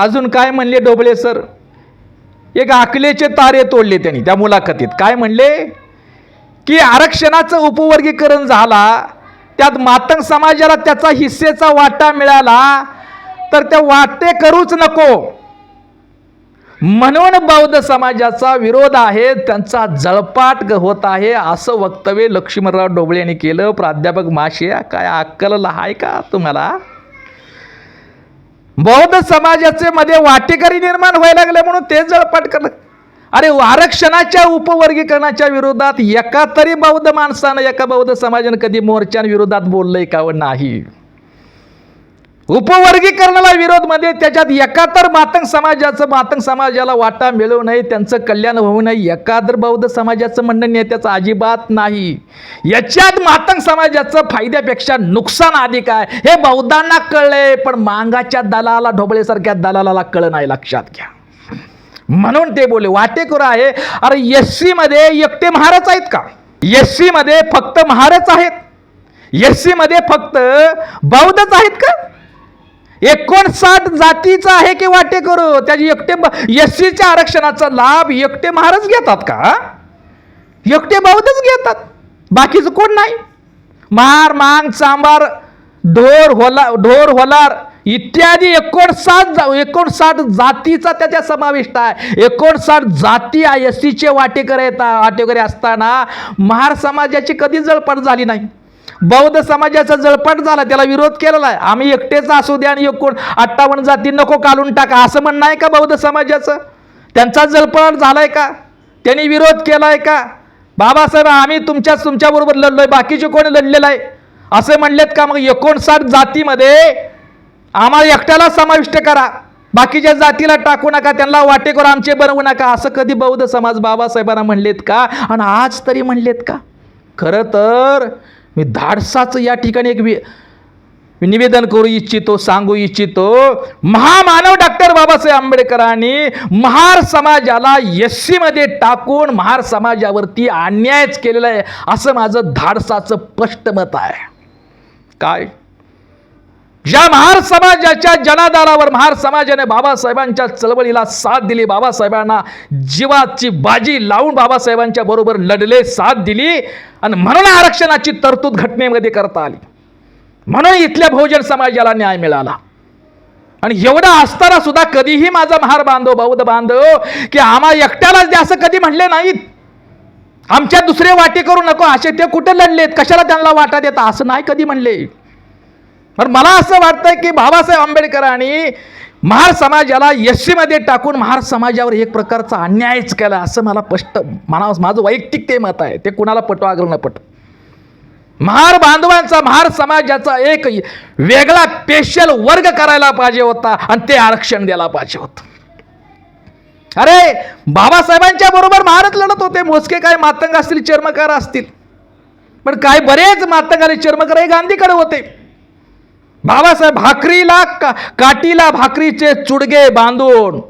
अजून काय म्हणले डोबळे सर? एक आकलेचे तारे तोडले त्यांनी त्या मुलाखतीत. काय म्हणले? की आरक्षणाचं उपवर्गीकरण झाला त्यात मातंग समाजाला त्याचा हिस्सेचा वाटा मिळाला तर त्या वाटे करूच नको. म्हणून बौद्ध समाजाचा विरोध आहे त्यांचा जळपाट होत आहे असं वक्तव्य लक्ष्मणराव डोबळे यांनी केलं. प्राध्यापक माशे काय अक्कल आहे का तुम्हाला? बौद्ध समाजाचे मध्ये वाटेकरी निर्माण व्हायला लागले म्हणून ते जळपाट करलं. अरे आरक्षणाच्या उपवर्गीकरणाच्या विरोधात एका तरी बौद्ध माणसानं एका बौद्ध समाजानं कधी मोर्चांविरोधात बोललंय का नाही? उपवर्गीकरणाला विरोधमध्ये त्याच्यात एकातर मातंग समाजाचं मातंग समाजाला वाटा मिळू नये त्यांचं कल्याण होऊ नये. एकादर बौद्ध समाजाचं म्हणणं नेत्याचं अजिबात नाही. याच्यात मातंग समाजाचं फायद्यापेक्षा नुकसान अधिक आहे. हे बौद्धांना कळलंय पण मांगाच्या दलाला ढोबळेसारख्या दलालाला कळलं नाही. लक्षात घ्या. म्हणून ते बोले वाटेकुरा आहे. अरे एस सी मध्ये एकटे महारच आहेत का? एस सी मध्ये फक्त महारच आहेत. एस सी मध्ये फक्त बौद्धच आहेत का? एकोणसाठ जातीचा आहे की वाटे करू त्याची एकटे एस सीच्या आरक्षणाचा लाभ एकटे महाराज घेतात का? एकटे बौद्धच घेतात. बाकीचं कोण नाही? मार मांग चांबार ढोर होला ढोर होलार इत्यादी एकोणसाठ जा- एकोणसाठ जातीचा त्याच्या समाविष्ट आहे. एकोणसाठ जाती एस सीचे वाटेकर येतात वाटेकरी असताना महार समाजाची कधी जळपट झाली नाही? बौद्ध समाजाचा जळपट झाला त्याला विरोध केलेला आहे. आम्ही एकटेच असू द्या आणि एकूण अठ्ठावन्न जाती नको काढून टाका असं म्हणणं आहे का बौद्ध समाजाचं? त्यांचा जळपट झालाय का? त्यांनी विरोध केलाय का? बाबासाहेब आम्ही तुमच्याच तुमच्याबरोबर लढलोय बाकीचे कोणी लढलेलं आहे? असे म्हणलेत का मग एकोणसाठ जातीमध्ये? आम्हाला एकट्याला समाविष्ट करा बाकीच्या जातीला टाकू नका त्यांना वाटेकर आमचे बनवू नका. असं कधी बौद्ध समाज बाबासाहेबांना म्हणलेत का? आणि आज तरी म्हणलेत का? खरं तर मी धाडसाचं या ठिकाणी एक वि मी निवेदन करू इच्छितो सांगू इच्छितो. महामानव डॉक्टर बाबासाहेब आंबेडकरांनी महार समाजाला एस टाकून महार समाजावरती अन्यायच केलेला आहे असं माझं धाडसाचं स्पष्ट मत आहे. काय? ज्या महार समाजाच्या जनादारावर महार समाजाने बाबासाहेबांच्या चळवळीला साथ दिली बाबासाहेबांना जीवाची बाजी लावून बाबासाहेबांच्या बरोबर लढले साथ दिली आणि म्हणून आरक्षणाची तरतूद घटनेमध्ये करता आली. म्हणून इथल्या बहुजन समाजाला न्याय मिळाला. आणि एवढं असताना सुद्धा कधीही माझा महार बांधव बौद्ध बांधव की आम्हा एकट्यालाच द्या असं कधी म्हणले नाहीत. आमच्या दुसरे वाटे करू नको असे ते कुठे लढलेत? कशाला त्यांना वाटा देता? असं नाही कधी म्हणले. पण मला असं वाटतंय की बाबासाहेब आंबेडकरांनी महार समाजाला यशीमध्ये टाकून महार समाजावर एक प्रकारचा अन्यायच केला असं मला स्पष्ट मना माझं वैयक्तिक ते मत आहे. ते कुणाला पटो अग्र न पट. महार बांधवांचा महार समाजाचा एक वेगळा स्पेशल वर्ग करायला पाहिजे होता आणि ते आरक्षण द्यायला पाहिजे होतं. अरे बाबासाहेबांच्या बरोबर महारच लढत होते. मोजके काय मातंग असतील चर्मकार असतील. पण काय बरेच मातंग आणि चर्मकार हे गांधीकडे होते. बाबासाहेब भाकरीला का काठीला भाकरीचे चुडगे बांधून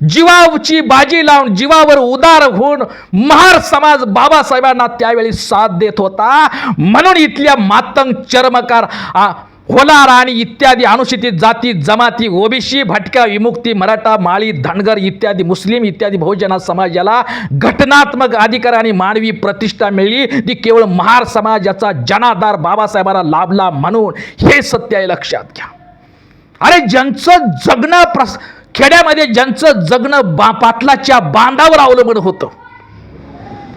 जीवाची बाजी लावून जीवावर उदार होऊन महार समाज बाबासाहेबांना त्यावेळी साथ देत होता. म्हणून इथल्या मातंग चर्मकार होलार आणि इत्यादी अनुसूचित जाती जमाती ओबीसी भटक्या विमुक्ती मराठा माळी धनगर इत्यादी मुस्लिम इत्यादी बहुजन समाजाला घटनात्मक अधिकार आणि मानवी प्रतिष्ठा मिळली. ती केवळ महार समाजाचा जनाधार बाबासाहेबांना लाभला म्हणून हे सत्य आहे. लक्षात घ्या. अरे ज्यांचं जगणं प्रस खेड्यामध्ये ज्यांचं जगणं बा पाटलाच्या बांधावर अवलंबून होतं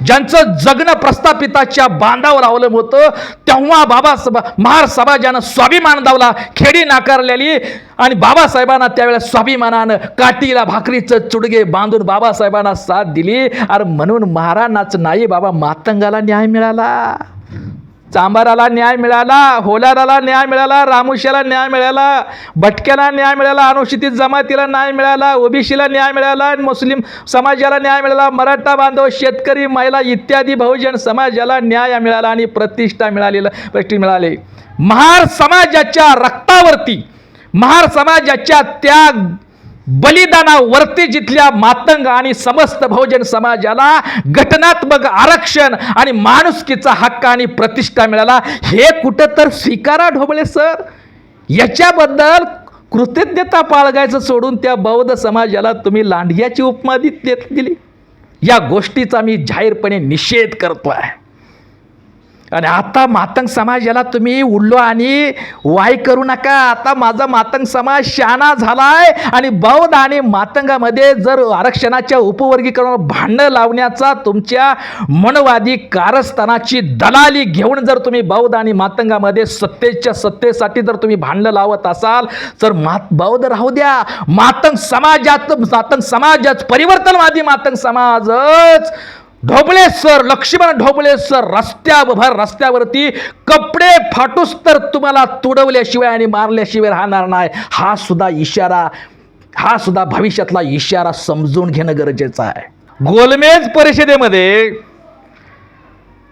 ज्यांचं जगणं प्रस्थापिताच्या बांधावर अवलंब होतं तेव्हा बाबासाहेब महार समाजानं स्वाभिमान दावला खेडी नाकारलेली. आणि बाबासाहेबांना त्यावेळेला स्वाभिमानानं काठीला भाकरीचं चुडगे बांधून बाबासाहेबांना साथ दिली. अरे म्हणून महाराणाच नाही बाबा मातंगाला न्याय मिळाला. चांबाराला न्याय मिळाला होलाराला न्याय मिळाला रामुशाला न्याय मिळाला भटक्याला न्याय मिळाला अनुसूचित जमातीला न्याय मिळाला ओबीसीला न्याय मिळाला आणि मुस्लिम समाजाला न्याय मिळाला मराठा बांधव शेतकरी महिला इत्यादी बहुजन समाजाला न्याय मिळाला आणि प्रतिष्ठा मिळालेलं प्रतिष्ठा मिळाले. महार समाजाच्या रक्तावरती महार समाजाच्या त्या बलिदानावरती जिथल्या मातंग आणि समस्त बहुजन समाजाला घटनात्मक आरक्षण आणि माणुसकीचा हक्क आणि प्रतिष्ठा मिळाला हे कुठं तर स्वीकारा ढोबळे सर? याच्याबद्दल कृतज्ञता बाळगायचं सोडून त्या बौद्ध समाजाला तुम्ही लांडग्याची उपमा दिली या गोष्टीचा मी जाहीरपणे निषेध करतो आहे आणि आता मातंग समाजाला तुम्ही उडलो आणि वाय करू नका. आता माझा मातंग समाज शहाणा झालाय आणि बौद्ध आणि मातंगामध्ये जर आरक्षणाच्या उपवर्गीकरणावर भांडणं लावण्याचा तुमच्या मनवादी कारस्थानाची दलाली घेऊन जर तुम्ही बौद्ध आणि मातंगामध्ये सत्तेच्या सत्तेसाठी जर तुम्ही भांडणं लावत असाल तर मात बौद्ध राहू द्या. मातंग समाजात मातंग समाजात परिवर्तनवादी मातंग समाजच ढोबळे सर लक्ष्मण ढोबळे सर रस्त्याभर रस्त्यावरती कपडे फाटूस तर तुम्हाला तुडवल्याशिवाय आणि मारल्याशिवाय राहणार नाही. हा सुद्धा इशारा हा सुद्धा भविष्यातला इशारा समजून घेणं गरजेचं आहे. गोलमेज परिषदेमध्ये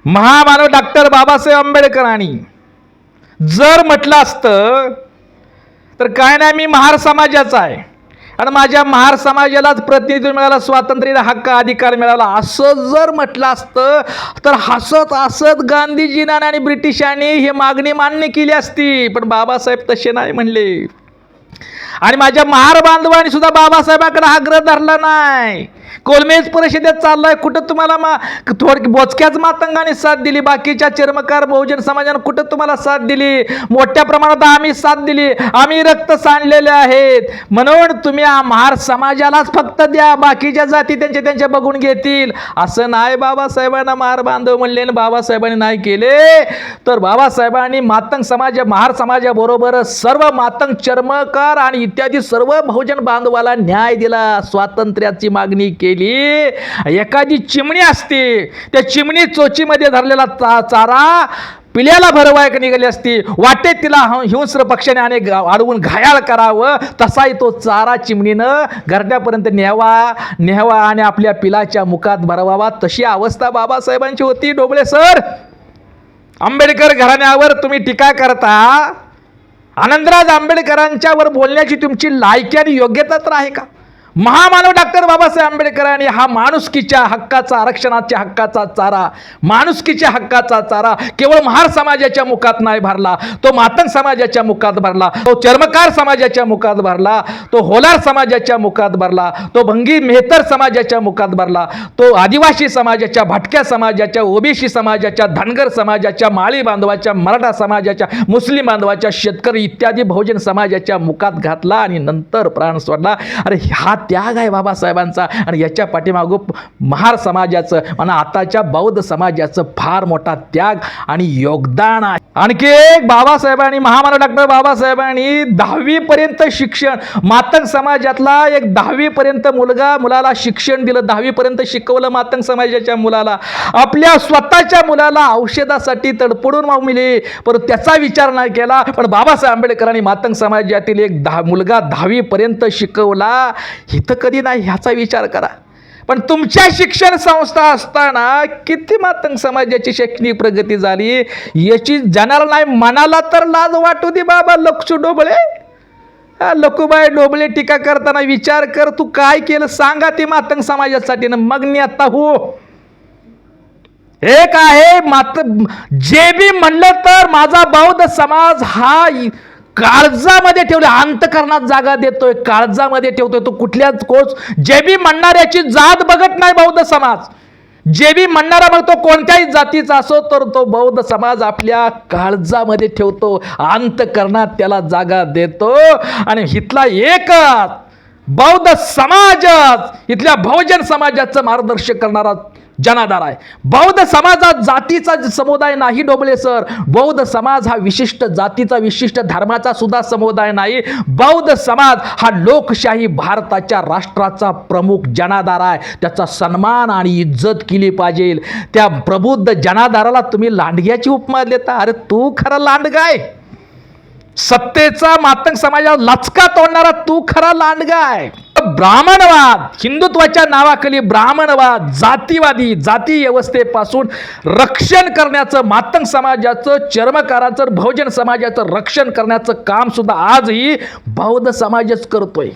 महामानव डॉक्टर बाबासाहेब आंबेडकरांनी जर म्हटलं असतं तर काय नाही मी महार समाजाचा आहे. आणि माझ्या महार समाजालाच प्रतिनिधित्व मिळाला स्वातंत्र्याला हक्क अधिकार मिळाला. असं जर म्हटलं असतं तर हसत हसत गांधीजीना आणि ब्रिटिशांनी ही मागणी मान्य केली असती. पण बाबासाहेब तसे नाही म्हणले. आणि माझ्या महार बांधवांनी सुद्धा बाबासाहेबांकडे आग्रह धरला नाही. कोलमेज परिषदेत चाललाय. कुठं तुम्हाला मा थोड बोचक्याच मातंगाने साथ दिली बाकीच्या चर्मकार बहुजन समाजानं कुठं तुम्हाला साथ दिली? मोठ्या प्रमाणात आम्ही साथ दिली. आम्ही रक्त सांडलेले आहेत. म्हणून तुम्ही महार समाजालाच फक्त द्या बाकीच्या जाती त्यांच्या त्यांच्या बघून घेतील. असं नाही बाबासाहेबांना महार बांधव म्हणले आणि बाबासाहेबांनी नाही केले. तर बाबासाहेबांनी मातंग समाज महार समाजाबरोबर सर्व मातंग चर्मकार आणि इत्यादी सर्व बहुजन बांधवाला न्याय दिला. स्वातंत्र्याची मागणी केली. एखादी चिमणी असते त्या चिमणी चोचीमध्ये धरलेला चा चारा पिल्याला भरवायक निघाली असती. वाटेत तिला हिंस्र पक्षाने आणि अडवून घायाळ करावं. तसाही तो चारा चिमणीनं घरट्यापर्यंत न्यावा न्यावा आणि आपल्या पिलाच्या मुखात भरवावा. तशी अवस्था बाबासाहेबांची होती. डोबळे सर आंबेडकर घराण्यावर तुम्ही टीका करता. आनंदराज आंबेडकरांच्यावर बोलण्याची तुमची लायकी आणि योग्यता तर आहे का? महामानव डॉक्टर बाबासाहेब आंबेडकरांनी हा माणुसकीच्या हक्काचा आरक्षणाच्या हक्काचा चारा माणुसकीच्या हक्काचा चारा केवळ महार समाजाच्या मुखात नाही भरला तो मातंग समाजाच्या मुखात भरला तो चर्मकार समाजाच्या मुखात भरला तो होलार समाजाच्या मुखात भरला तो भंगी मेहतर समाजाच्या मुखात भरला तो आदिवासी समाजाच्या भटक्या समाजाच्या ओबीसी समाजाच्या धनगर समाजाच्या माळी बांधवाच्या मराठा समाजाच्या मुस्लिम बांधवाच्या शेतकरी इत्यादी बहुजन समाजाच्या मुखात घातला आणि नंतर प्राण सोडला. अरे हा त्याग आहे बाबासाहेबांचा. आणि याच्या पाठीमागं महार समाजाचं आणि आताच्या बौद्ध समाजाचं फार मोठा त्याग आणि योगदान आहे. आणखी एक बाबासाहेबांनी महामानव डॉक्टर बाबासाहेबांनी दहावीपर्यंत शिक्षण मातंग समाजातला एक दहावीपर्यंत मुलगा मुलाला शिक्षण दिलं दहावीपर्यंत शिकवलं मातंग समाजाच्या मुलाला. आपल्या स्वतःच्या मुलाला औषधासाठी तडपडून मिले परंतु त्याचा विचार नाही केला. पण बाबासाहेब आंबेडकरांनी मातंग समाजातील एक दहा मुलगा दहावीपर्यंत शिकवला. हिथं कधी नाही ह्याचा विचार करा. पण तुमच्या शिक्षण संस्था असताना किती मातंग समाजाची शैक्षणिक प्रगती झाली? याची जाणार नाही मनाला तर लाज वाटू दे बाबा लक्षू डोबळे. हा, डोबळे टीका करताना विचार कर तू काय केलं सांगा ते मातंग समाजासाठी ना मग मी आता हो. एक आहे मात जे बी म्हणलं तर माझा बौद्ध समाज हा काळजामध्ये ठेवले अंतकरणात जागा देतोय काळजामध्ये ठेवतोय. तो कुठल्याच कोच जेबी म्हणणाऱ्याची जात बघत नाही बौद्ध समाज. जेबी म्हणणारा मग तो कोणत्याही जातीचा असो तर तो बौद्ध समाज आपल्या काळजामध्ये ठेवतो अंतकरणात त्याला जागा देतो. आणि इथला एकच बौद्ध समाजच इथल्या बहुजन समाजाचं मार्गदर्शन करणारा जनाधार आहे. बौद्ध समाजात जातीचा समुदाय नाही डोबले सर. बौद्ध समाज हा विशिष्ट जातीचा विशिष्ट धर्माचा सुद्धा समुदाय नाही. बौद्ध समाज हा लोकशाही भारताच्या राष्ट्राचा प्रमुख जनाधार आहे. त्याचा सन्मान आणि इज्जत केली पाहिजे. त्या प्रबुद्ध जनाधाराला तुम्ही लांडग्याची उपमा देता. अरे तू खरा लांडगा आहे. सत्तेचा मातंग समाजावर लचका तोडणारा तू खरा लांडगा आहे ब्राह्मणवाद हिंदुत्वाच्या नावाखाली ब्राह्मणवाद जातीवादी जाती व्यवस्थेपासून रक्षण करण्याचं मातंग समाजाचं चर्मकाराचं बहुजन समाजाचं रक्षण करण्याचं काम सुद्धा आजही बौद्ध समाजच करतोय.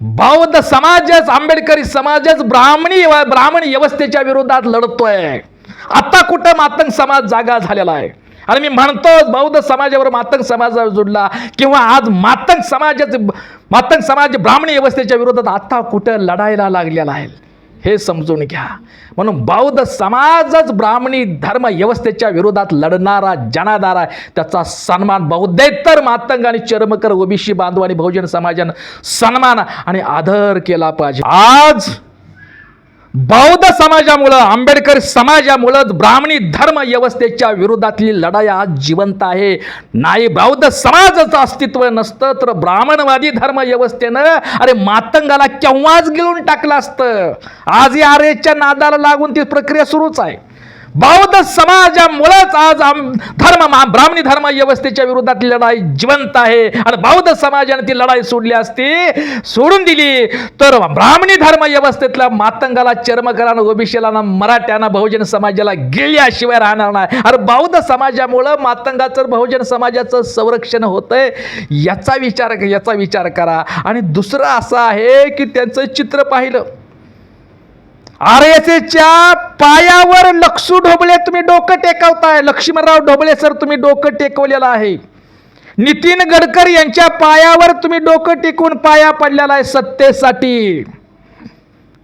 बौद्ध समाजच आंबेडकरी समाजच ब्राह्मणी ब्राह्मण व्यवस्थेच्या विरोधात लढतोय. आता कुठं मातंग समाज जागा झालेला आहे? आणि मी म्हणतो बौद्ध समाजावर मातंग समाजावर जोडला. किंवा आज मातंग समाजाचे मातंग समाज ब्राह्मणी व्यवस्थेच्या विरोधात आता कुठं लढायला लागलेला आहे? हे समजून घ्या. म्हणून बौद्ध समाजच ब्राह्मणी धर्म व्यवस्थेच्या विरोधात लढणारा जनाधार आहे. त्याचा सन्मान बौद्धेतर मातंग आणि चर्मकर ओबीसी बांधव आणि बहुजन समाजानं सन्मान आणि आदर केला पाहिजे. आज बौद्ध समाजामुळं आंबेडकर समाजामुळं ब्राह्मणी धर्म व्यवस्थेच्या विरोधातली लढाई आज जिवंत आहे. नाही बौद्ध समाजाचं अस्तित्व नसतं तर ब्राह्मणवादी धर्म व्यवस्थेनं अरे मातंगाला केव्हाच गिळून टाकलं असतं? आज या आर्यच्या नादाला लागून ती प्रक्रिया सुरूच आहे. बौद्ध समाजामुळेच आज आम धर्म ब्राह्मणी धर्म व्यवस्थेच्या विरोधातली लढाई जिवंत आहे. आणि बौद्ध समाजाने ती लढाई सोडली असती सोडून दिली. तर ब्राह्मणी धर्म व्यवस्थेतल्या मातंगाला चर्मकरानं ओबीसीला ना मराठ्यांना बहुजन समाजाला गिळल्याशिवाय राहणार नाही. अरे बौद्ध समाजामुळं मातंगाचं बहुजन समाजाचं संरक्षण होतंय याचा विचार याचा विचार करा. आणि दुसरं असं आहे की त्यांचं चित्र पाहिलं. आर एस एसच्या पायावर लक्षू ढोबळे तुम्ही डोकं टेकवताय. लक्ष्मणराव ढोबळे सर तुम्ही डोकं टेकवलेलं आहे. नितीन गडकर यांच्या पायावर तुम्ही डोकं टेकून पाया पडलेला आहे सत्तेसाठी.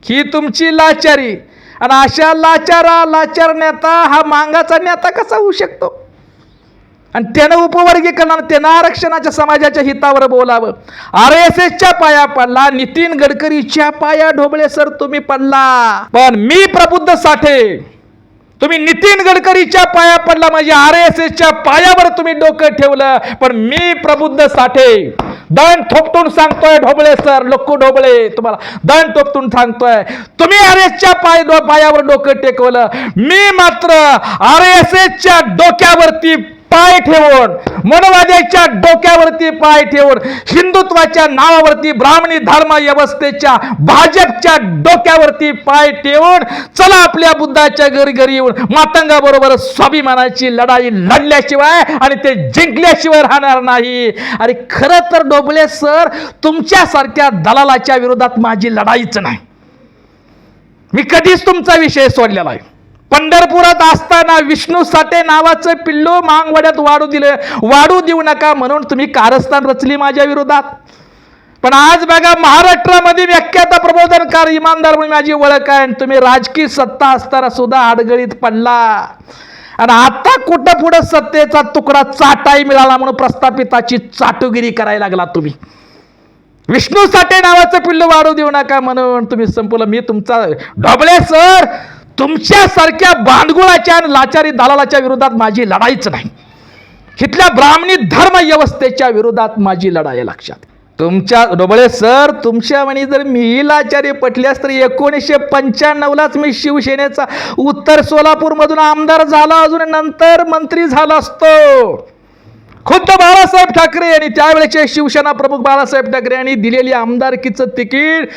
ही तुमची लाचारी. आणि अशा लाचारा लाचार नेता हा मांगाचा नेता कसा होऊ शकतो? आणि त्यानं उपवर्गीकरण त्यानं आरक्षणाच्या समाजाच्या हितावर बोलावं. आर एस एसच्या पाया पडला नितीन गडकरीच्या पाया ढोबळे सर तुम्ही पडला. पण मी प्रबुद्ध साठे. तुम्ही नितीन गडकरीच्या पाया पडला म्हणजे आर एस एसच्या पायावर तुम्ही डोकं ठेवलं. पण मी प्रबुद्ध साठे. दण थोपटून सांगतोय ढोबळे सर लोक ढोबळे तुम्हाला. दण थोपटून सांगतोय. तुम्ही आर एसच्या पाय पायावर डोकं टेकवलं. मी मात्र आर एस एसच्या डोक्यावरती पाय ठेवून मनवाद्याच्या डोक्यावरती पाय ठेवून हिंदुत्वाच्या नावावरती ब्राह्मणी धर्म व्यवस्थेच्या भाजपच्या डोक्यावरती पाय ठेवून चला आपल्या बुद्धाच्या घरी घरी येऊन मातंगाबरोबर स्वाभिमानाची लढाई लढल्याशिवाय आणि ते जिंकल्याशिवाय राहणार नाही. आणि खरं तर डोबले सर तुमच्यासारख्या दलालाच्या विरोधात माझी लढाईच नाही. मी कधीच तुमचा विषय सोडलेला आहे पंढरपुरात असताना विष्णू साठे नावाचं पिल्लू मांगवाड्यात वाढू दिलं. वाढू देऊ नका म्हणून तुम्ही कारस्थान रचली माझ्या विरोधात. पण आज बघा महाराष्ट्रामध्ये व्याख्याता प्रबोधनकार इमानदार म्हणून माझी ओळख आहे आणि तुम्ही राजकीय सत्ता असताना सुद्धा अडगळीत पडला. आणि आता कुठं पुढं सत्तेचा तुकडा चाटाई मिळाला म्हणून प्रस्थापिताची चाटुगिरी करायला लागला तुम्ही. विष्णू साठे नावाचं पिल्लू वाढू देऊ नका म्हणून तुम्ही संपवलं मी तुमचा ढोबळे सर! तुमच्यासारख्या बांडगुळाच्या आणि लाचारी दलालाच्या विरोधात माझी लढाईच नाही. इथल्या ब्राह्मणी धर्म व्यवस्थेच्या विरोधात माझी लढाई लक्षात. तुमच्या डोबळे सर तुमच्या म्हणे जर मी लाचारी पटल्यास तर एकोणीसशे पंच्याण्णवलाच मी शिवसेनेचा उत्तर सोलापूरमधून आमदार झाला. अजून नंतर मंत्री झाला असतो. खुद्द बाळासाहेब ठाकरे यांनी त्यावेळेचे शिवसेना प्रमुख बाळासाहेब ठाकरे यांनी दिलेली आमदारकीचं तिकीट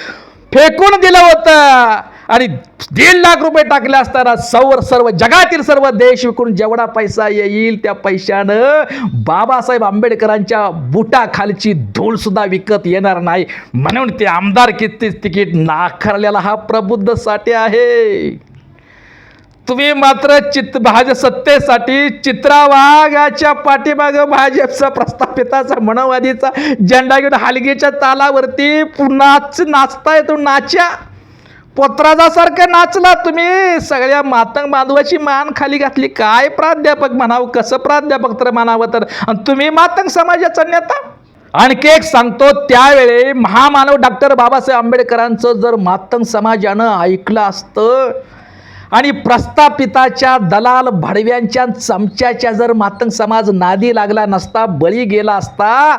फेकून दिलं होतं. आणि दीड लाख रुपये टाकले असताना सर्व सर्व जगातील सर्व देश विकून जेवढा पैसा येईल त्या पैशानं बाबासाहेब आंबेडकरांच्या बुटाखालची धूळ सुद्धा विकत येणार नाही. म्हणून ते आमदार किती तिकीट नाकारलेला हा प्रबुद्ध साठे आहे. तुम्ही मात्र चित भाज सत्तेसाठी चित्रावाघाच्या पाठीमागं भाजपचा प्रस्थापिताचा मनवादीचा झेंडा घेऊन हलगीच्या तालावरती नाच नाचताय तो नाच्या. पोत्राजासारखं नाचला तुम्ही. सगळ्या मातंग बांधवाची मान खाली घातली. काय प्राध्यापक म्हणावं? कसं प्राध्यापक तर म्हणावं तर? आणि तुम्ही मातंग समाजाचा नेता. आणखी एक सांगतो त्यावेळी महामानव डॉक्टर बाबासाहेब आंबेडकरांचं जर मातंग समाजानं ऐकलं असतं आणि प्रस्थापिताच्या दलाल भडव्यांच्या चमच्याच्या जर मातंग समाज नादी लागला नसता बळी गेला असता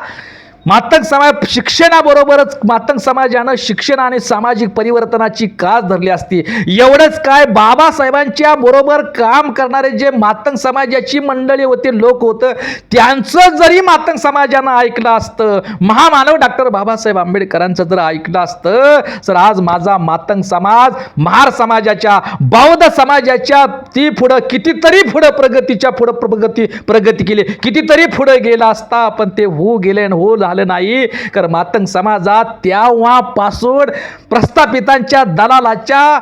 मातंग समाज शिक्षणाबरोबरच मातंग समाजानं शिक्षण आणि सामाजिक परिवर्तनाची कास धरली असती. एवढंच काय बाबासाहेबांच्या बरोबर काम करणारे जे मातंग समाजाची मंडळी होते लोक होतं त्यांचं जरी मातंग समाजानं ऐकलं असतं महामानव डॉक्टर बाबासाहेब आंबेडकरांचं जर ऐकलं असतं तर आज माझा मातंग समाज महार समाजाच्या बौद्ध समाजाच्या ती पुढं कितीतरी पुढं प्रगतीच्या पुढं प्रगती प्रगती केली. कितीतरी पुढं गेला असता पण ते हो गेले आणि हो झालं नाही. कारण मातंग समाजात तेव्हापासून प्रस्थापितांच्या दलालाच्या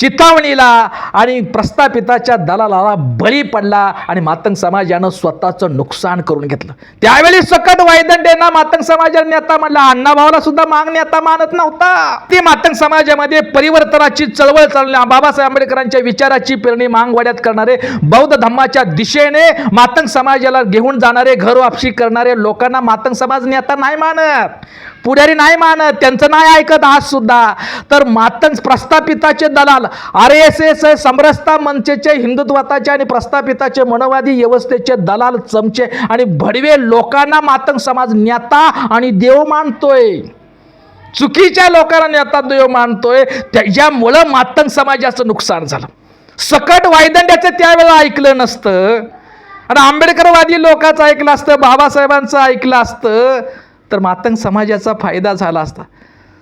चितावणीला आणि प्रस्थापिताच्या दलालाला बळी पडला आणि मातंग समाजानं स्वतःचं नुकसान करून घेतलं. त्यावेळी सकट वायदंडेंना मातंग समाजाने नेता म्हणला. अण्णाभावाला सुद्धा माग नेता मानत नव्हता. ते मातंग समाजामध्ये परिवर्तनाची चळवळ चालल्या बाबासाहेब आंबेडकरांच्या विचाराची पेरणी मांगवाड्यात करणारे बौद्ध धम्माच्या दिशेने मातंग समाजाला घेऊन जाणारे घर वापसी करणारे लोकांना मातंग समाज नेता नाही मानत. पुढारी नाही मानत. त्यांचं नाही ऐकत आज सुद्धा. तर मातंग प्रस्थापिताचे दलाल आर एस एस समरसता मंचचे हिंदुत्वाताचे आणि प्रस्थापिताचे मनोवादी व्यवस्थेचे दलाल चमचे आणि भडवे लोकांना मातंग समाज नेता आणि देव मानतोय. चुकीच्या लोकांना नेता देव मानतोय. त्याच्यामुळं मातंग समाजाचं नुकसान झालं. सकट वायदंड्याचं त्यावेळेला ऐकलं नसतं. आणि आंबेडकरवादी लोकांचं ऐकलं असतं बाबासाहेबांचं ऐकलं असतं. तर मातंग समाजाचा फायदा झाला असता.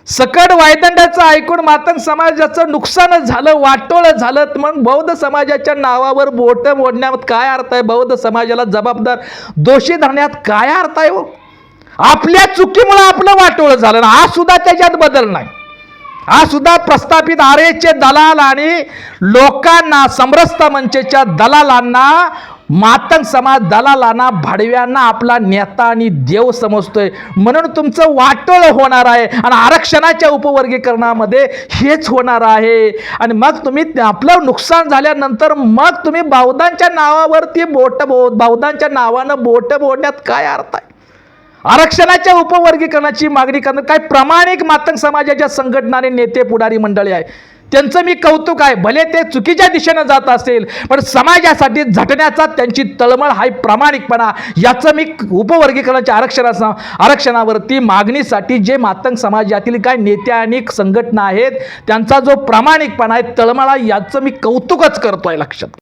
सकट वायदंडाचं ऐकून मातंग समाजाचं नुकसान झालं वाटोळं झालं मग बौद्ध समाजाच्या नावावर बोट मोडण्यात काय अर्थ आहे? बौद्ध समाजाला जबाबदार दोषी धरण्यात काय अर्थ आहे हो? आपल्या चुकीमुळे आपलं वाटोळं झालं ना आज सुद्धा त्याच्यात बदल नाही. हा सुद्धा प्रस्थापित आरेचे दलाल आणि लोकांना समरस्त मंचेच्या दलालांना मातंग समाज दलालांना भाडव्यांना आपला नेता आणि देव समजतोय. म्हणून तुमचं वाटोळ होणार आहे आणि आरक्षणाच्या उपवर्गीकरणामध्ये हेच होणार आहे. आणि मग तुम्ही आपलं नुकसान झाल्यानंतर मग तुम्ही बौद्धांच्या नावावरती बोट बो बौद्धांच्या नावानं बोट बोडण्यात काय अर्थ आहे? आरक्षणाच्या उपवर्गीकरणाची मागणी करणं काय प्रामाणिक मातंग समाजाच्या संघटनाने नेते पुढारी मंडळी आहे? त्यांचं मी कौतुक आहे. भले ते चुकीच्या दिशेनं जात असेल पण समाजासाठी झटण्याचा त्यांची तळमळ हा प्रामाणिकपणा. याचं मी उपवर्गीकरणाच्या आरक्षणाचा आरक्षणावरती मागणीसाठी जे मातंग समाजातील काय नेते आणि संघटना आहेत त्यांचा जो प्रामाणिकपणा आहे तळमळा याचं मी कौतुकच करतो आहे लक्षात.